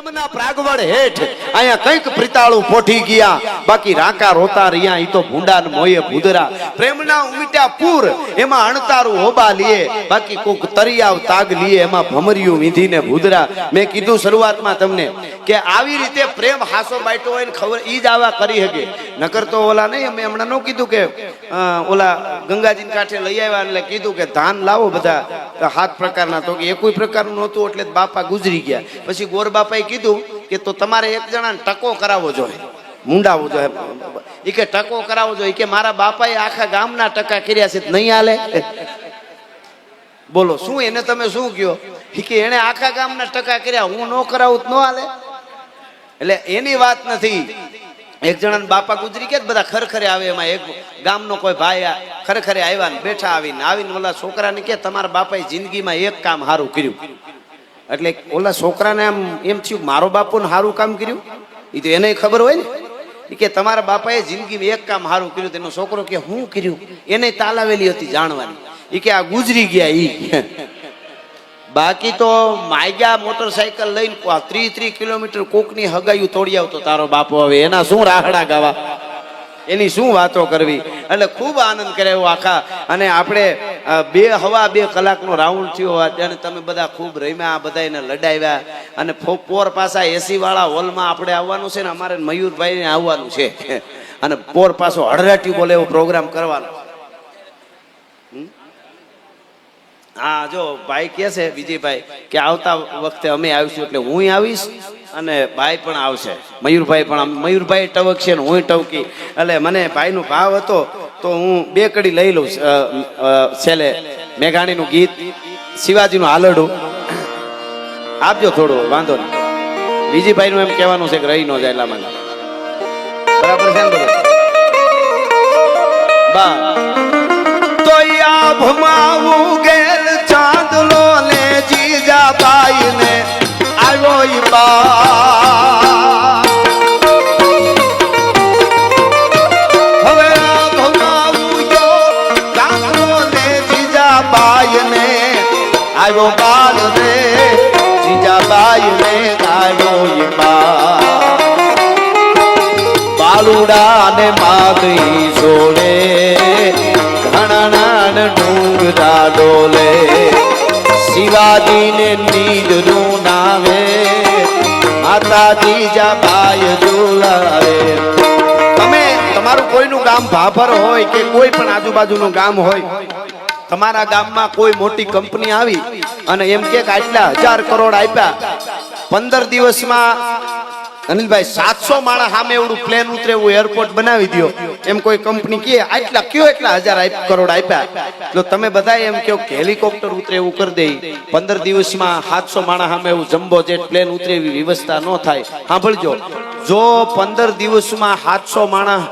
પ્રેમના પ્રાગવડ હેઠ અહીંયા કંઈક પ્રિતાળું પોઠી ગયા. બાકી રાકા રોતા રહ્યા, ઈ તો ભૂંડા મોયે ભૂદરા. પ્રેમના ઉમીટ્યા પૂર, એમાં અણતારું હોબા લીએ. બાકી કોક તરિયાવ તાગ લીએ, એમાં ભમરિયું વીંધીને ભૂદરા. મેં કીધું શરૂઆતમાં તમને કે આવી રીતે પ્રેમ હાસો બાઈટો હોય ને ખબર, ઈ જ આવા કરી શકે નકર તો ઓલા નહીં, અમે હમણાં ન કીધું કે ઓલા ગંગાજીને કાંઠે લઈ આવ્યા એટલે કીધું કે ધાન લાવો બધા. હાથ પ્રકારના, તો કે એકોઈ પ્રકારનું નહોતું, એટલે બાપા ગુજરી ગયા. પછી ગોર બાપાએ કીધું કે તો તમારે એક જણાને ટકો કરાવવો જોઈએ. મુંડાવવો જોઈએ. એ કે ટકો કરાવવો જોઈએ. કે મારા બાપાએ આખા ગામના ટકા કર્યા છે નહીં હાલે? બોલો, શું એને તમે શું કયો ઈ કે એને આખા ગામના ટકા કર્યા, હું ન કરાવું ન હાલે? એટલે એની વાત નથી. એક જણા બાપા ગુજરી ગયા બધા ખરખરે આવે એમાં. એક ગામનો કોઈ ભાઈ ખરખરે આવ્યા ને બેઠા આવીને આવીને ઓલા છોકરાને કે તમારા બાપાએ જિંદગીમાં એક કામ સારું કર્યું. એટલે ઓલા છોકરાને આમ એમ થયું મારો બાપુને સારું કામ કર્યું? એ તો એને ખબર હોય ને. કે તમારા બાપાએ જિંદગીમાં એક કામ સારું કર્યું, તેનો છોકરો કે, હું કર્યું? એને તાલાવેલી હતી જાણવાની. એ કે, આ ગુજરી ગયા ઈ. બાકી તો માગ્યા મોટરસાયકલ લઈને ત્રીસ ત્રીસ કિલોમીટર કોકની હગાયું તોડી આવતો તારો બાપો હવે, એના શું રાહડા ગાવા? એની શું વાતો કરવી? એટલે ખૂબ આનંદ કર્યો આખા. અને આપણે બે હવા બે કલાકનો રાઉન્ડ થયો અને તમે બધા ખૂબ રમ્યા, બધા એને લડાવ્યા અને પોર પાછા એસી વાળા હોલમાં આપણે આવવાનું છે ને અમારે મયુરભાઈને આવવાનું છે. અને પોર પાછો હળરાટી બોલે એવો પ્રોગ્રામ કરવાનો. હા, જો ભાઈ કે છે, વિજયભાઈ, કે આવતા વખતે અમે આવીશું એટલે હું આવીશ. અને ભાઈ પણ આવશે. મયુરભાઈ પણ મયુરભાઈ ટવકશે ને હું ટવકી. એટલે મને ભાઈનો ભાવ હતો તો હું બે કડી લઈ લઉં છેલ્લે મેઘાણીનું ગીત, શિવાજીનું હાલડું. આપજો થોડું, વાંધો નહીં. બીજી ભાઈનું એમ કહેવાનું છે કે રહી ન જાય એટલા બરાબર છે ને બધું? બા તો આભમાં ઉગેલ ચાંદલો લે જીજાબાઈ ને બાલુડા ને માગી જોડે. ઘણા ડુંગરા ડોલે. શિવાજીને ને નીંદરું નાવે. માતાજી જાબાય ઝુલાવે. તમે, તમારું કોઈનું ગામ ભાભર હોય કે કોઈ પણ આજુબાજુનું ગામ હોય, તમારા ગામમાં કોઈ મોટી કંપની આવી અને એમ કે આટલા હજાર કરોડ આપ્યા. પંદર દિવસમાં અનિલભાઈ, સાતસો માણસ સામે એવડું પ્લેન ઉતરે એવું એરપોર્ટ બનાવી દો એમ કોઈ કંપની કહે, આટલા કયો એટલા હજાર કરોડ આપ્યા. જો તમે બધા એમ કહો કે હેલિકોપ્ટર ઉતરે એવું કરી દે. પંદર દિવસમાં સાતસો માણસ સામે એવું જમ્બો જેટ પ્લેન ઉતરે એવી વ્યવસ્થા ન થાય. સાંભળજો. જો પંદર દિવસમાં સાતસો માણસ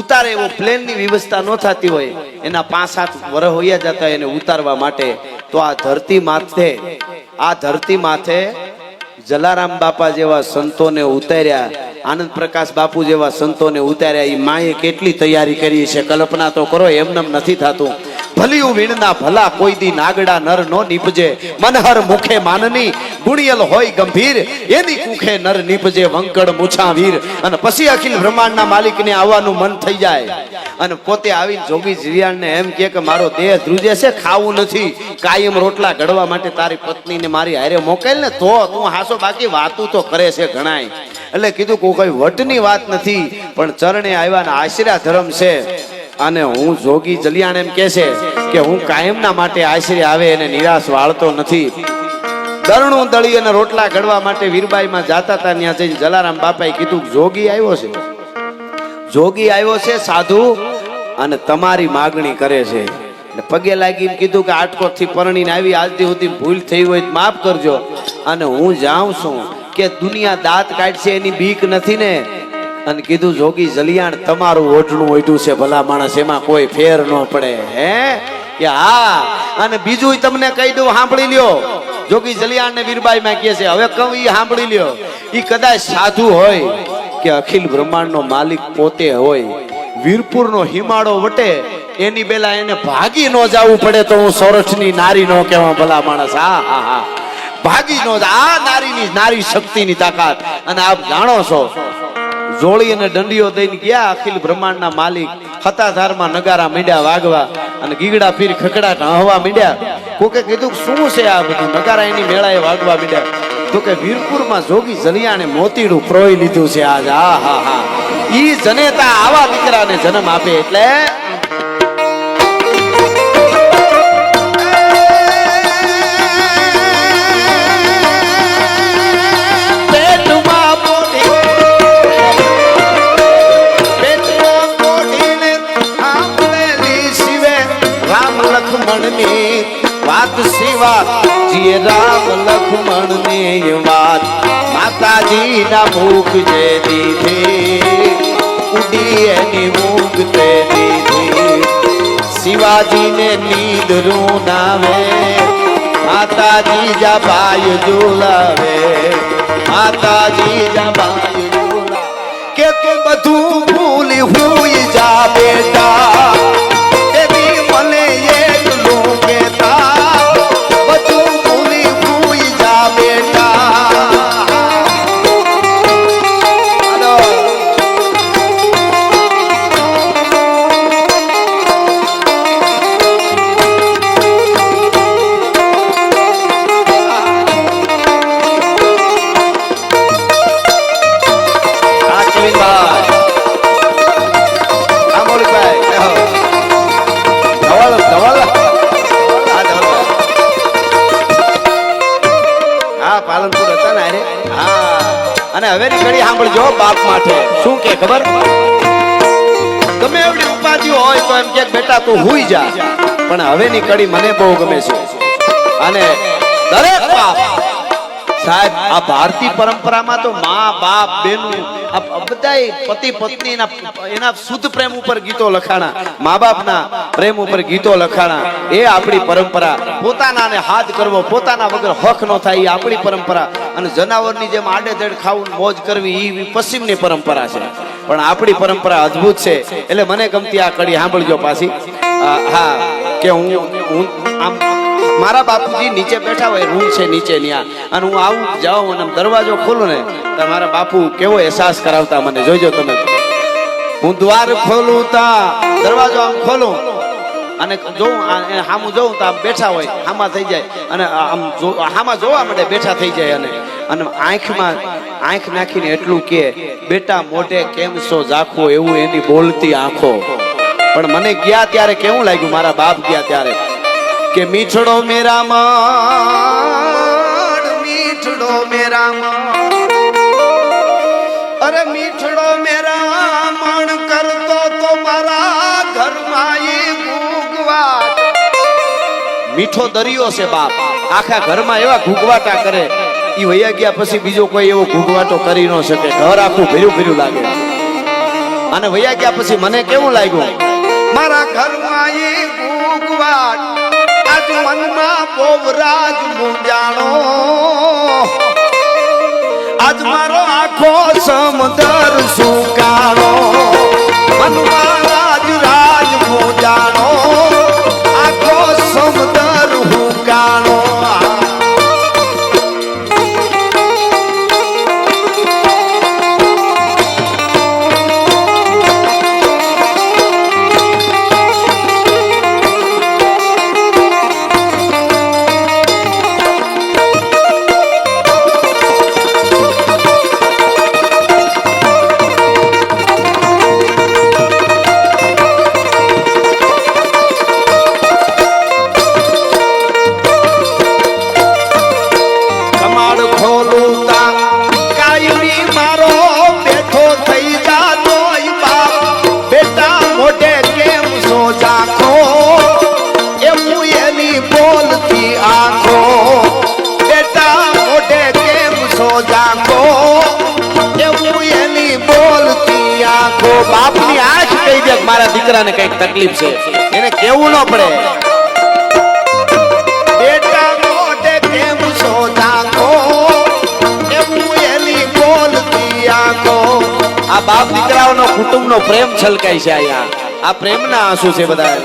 ઉતારે એવો પ્લેનની વ્યવસ્થા ન થતી હોય, એના પાંચ સાત વર્ષ હોયા જતા એને ઉતારવા માટે, તો આ ધરતી માથે, આ ધરતી માથે જલારામ બાપા જેવા સંતોને ઉતાર્યા, આનંદ પ્રકાશ બાપુ જેવા સંતોને ઉતાર્યા એ માએ કેટલી તૈયારી કરી છે? કલ્પના તો કરો એમને નથી થતું. ભલિયું વીણના ભલા કોઈ દી નાગડા નર નો નીપજે. મનહર મુખે માનની, ગુણિયલ હોય ગંભીર. એની કુખે નર નીપજે વંકડ મૂછા વીર અને પછી અખિલ બ્રહ્માંડના માલિકને આવવાનું મન થઈ જાય. અને પોતે આવીને જોગી જીરિયાણને એમ કે મારો દેહ ધ્રુજે છે, ખાવું નથી. કાયમ રોટલા ઘડવા માટે તારી પત્નીને મારી હારે મોકલ ને તો તું હાસો બાકી વાતું તો કરે છે ઘણાય. એટલે કીધું કોઈ વટની વાત નથી, પણ ચરણે આવ્યા આશરા ધર્મ છે. અને હું જોગી જલિયાણ એમ કે છે કે હું કાયમના માટે આશરે આવે એને નિરાશ વાળતો નથી. દરણું દળી અને રોટલા ઘડવા માટે વીરબાઈમાં જાતા હતા, ત્યાં જઈને જલારામ બાપાએ કીધું, જોગી આવ્યો છે. જોગી આવ્યો છે, સાધુ? અને તમારી માગણી કરે છે. પગે લાગીને કીધું કે, આટકોટથી પરણીને આવી આજથી સુધી ભૂલ થઈ હોય માફ કરજો. અને હું જાઉં છું કે દુનિયા દાંત કાઢશે એની બીક નથી ને? અને કીધું, જોગી જલિયાણ, તમારું ઓઢણું ઓઢ્યું છે, ભલા માણસ, એમાં કોઈ ફેર ન પડે. હે? કે હા. અને બીજું તમને કહી દઉં, સાંભળી લ્યો. જોગી જલિયાણ ને વીરબાઈ માં કહે છે, હવે કહું એ સાંભળી લ્યો. એ કદાચ સાધુ હોય કે અખિલ બ્રહ્માંડનો માલિક પોતે હોય, વીરપુરનો હિમાળો વટે, એની બેલા એને ભાગી ન જવું પડે તો હું સોરઠની નારી નો કહેવા, ભલા માણસ. હા હા હા. ભાગી નો. આ નારીની, નારી શક્તિની તાકાત. અને આપ જાણો છો જોડી અને દંડીઓ દઈને ગયા અખિલ બ્રહ્માંડના માલિક. હતાધારમાં નગારા મીંડ્યા વાગવા અને ગીગડા પીર ખકડાટ હવા મીંડ્યા. કોકે કીધું શું છે આ બધું? નગારા એની મેળાએ વાગવા મીંડ્યા. તો કે વીરપુરમાં જોગી જલિયાને મોતીડું પ્રોઈ લીધું છે આજ. આ, હા હા. ઈ જનેતા આવા દીકરાને જન્મ આપે એટલે લક્ષ્મણની વાત માતાજીના મુખ જે દીધી, ઉડી એની મુખ તે દીધી. શિવાજીને નીંદ રૂનાવે માતાજી જા ભાઈ ઝુલાવે, માતાજી જા અને હવેની ઘડી સાંભળજો બાપ માટે. શું કે ખબર? ગમે એવડી ઉપાધિ હોય તો એમ કે બેટા તું હુઈ જા. પણ હવેની કડી મને બહુ ગમે છે. અને દરેક બાપ સાહેબ, આ ભારતીય પરંપરામાં તો મા, બાપ, બેનું, આ બધાય પતિ પત્ની એના શુદ્ધ પ્રેમ ઉપર ગીતો લખાણા, મા બાપના પ્રેમ ઉપર ગીતો લખાણા. એ આપણી પરંપરા. પોતાનાને હાથ કરવો, પોતાના વગર હક ન થાય, એ આપણી પરંપરા. અને જનાવરની જેમ આડેધડ ખાવું મોજ કરવી એ પશ્ચિમની પરંપરા છે. પણ આપણી પરંપરા અદ્ભુત છે. એટલે મને ગમતી આ કડી સાંભળજો પાછી. હા, કે હું હું, આમ મારા બાપુજી નીચે બેઠા હોય, રૂમ છે નીચે ત્યાં અને હું આવું જાઉં અને દરવાજો ખોલું ને, તો મારા બાપુ કેવો અહેસાસ કરાવતા મને જોજો તમે. હું દ્વાર ખોલું તા, દરવાજો આમ ખોલું. અને જોઉં હામુ જોઉં તો આમ બેઠા હોય, હામાં થઈ જાય. અને આમ હામાં જોવા માટે બેઠા થઈ જાય અને. અને આંખમાં, આંખ નાખીને એટલું કે, બેટા, મોઢે કેમ છો ઝાખો? એવું એની બોલતી આંખો. પણ મને ગયા ત્યારે કેવું લાગ્યું? મારા બાપ ગયા ત્યારે. કે મીઠડો મેરા માણ, મીઠડો મેરા માણ. અરે મીઠડો મેરા માણ કરતો તો મારા ઘરમાં એ ભૂગવાટ મીઠો દરિયો છે બાપ. આખા ઘરમાં એવા ઘૂગવાટા કરે. એ વૈયા ગયા પછી બીજો કોઈ એવો ઘૂગવાટો કરી ન શકે. ઘર આખું ભર્યું ભર્યું લાગે. અને વૈયા ગયા પછી મને કેવું લાગ્યું? મારા ઘરમાં એ ઘૂઘવાટ આજ મનમાં પોવરાજ મુંજાણો આજ મારો આખો સમદર સુકાણો મારા દીકરાને કંઈક તકલીફ છે. એને કેવું ન પડે. આ બાપ દીકરાઓનો કુટુંબનો પ્રેમ છલકાય છે અહીંયા. આ પ્રેમના આંસુ છે બધા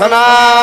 સનાતન ધર્મ